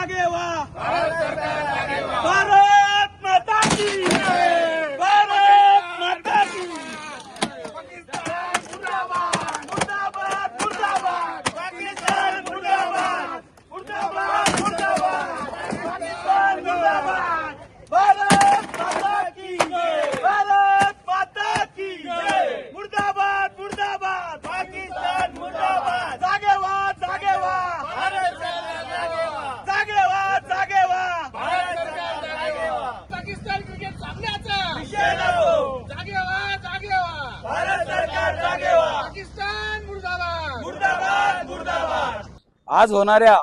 जागे व्हा भारत आज होणाऱ्या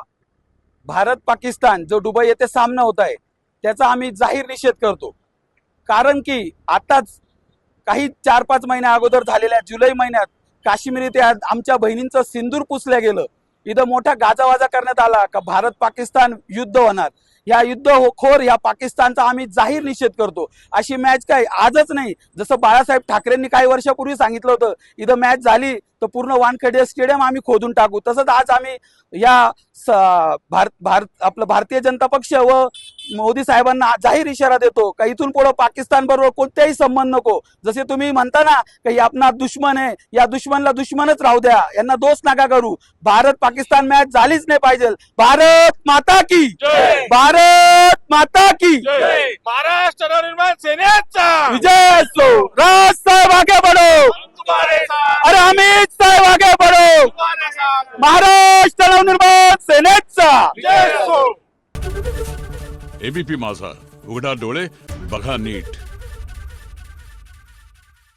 भारत पाकिस्तान जो दुबई येथे सामना होत आहे त्याचा आम्ही जाहीर निषेध करतो. कारण की आताच काही चार पाच महिन्या अगोदर झालेल्या जुलै महिन्यात काश्मीर इथे आज आमच्या बहिणींचं सिंदूर पुसल्या गेलं. इथं मोठा गाजावाजा करण्यात आला का भारत पाकिस्तान युद्ध होणार? या युद्ध हो- खोर या पाकिस्तानचा आम्ही जाहीर निषेध करतो. अशी मॅच काय? आजच नाही. जसं बाळासाहेब ठाकरेंनी काही वर्षापूर्वी सांगितलं होतं इथं मॅच झाली तर पूर्ण वानखेडे स्टेडियम आम्ही खोदून टाकू. तसंच आज आम्ही या भारत भारत आपलं भारतीय जनता पक्ष व मोदी साहेबांना जाहीर इशारा देतो. का इथून पुढे पाकिस्तान बरोबर कोणत्याही संबंध नको. जसे तुम्ही म्हणता ना की आपला दुश्मन आहे या दुश्मनला दुश्मनच राहू द्या. यांना दोष नका करू. भारत पाकिस्तान मॅच झालीच नाही पाहिजे. भारत माता की. भारत माता की. महाराष्ट्र नवनिर्माण सेनेचा महाराष्ट्र नवनिर्माण सेनेचा. एबीपी माझा. उघडा डोळे बघा नीट.